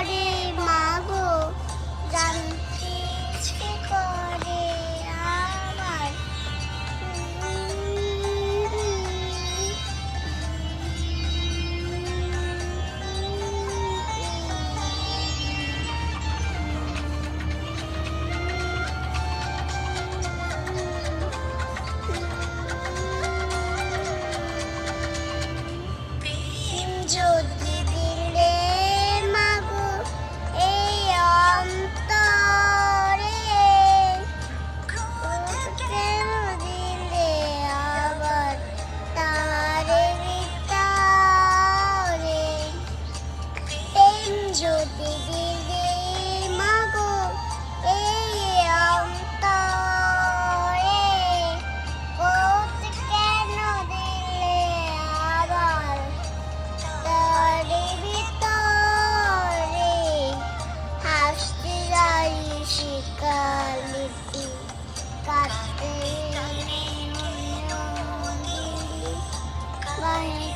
করে মা গো জান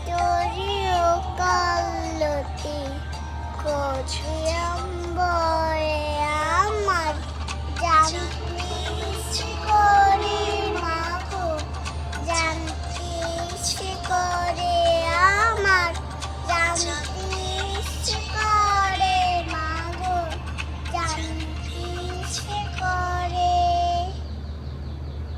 তোরিও কাল্লতি খোঁজ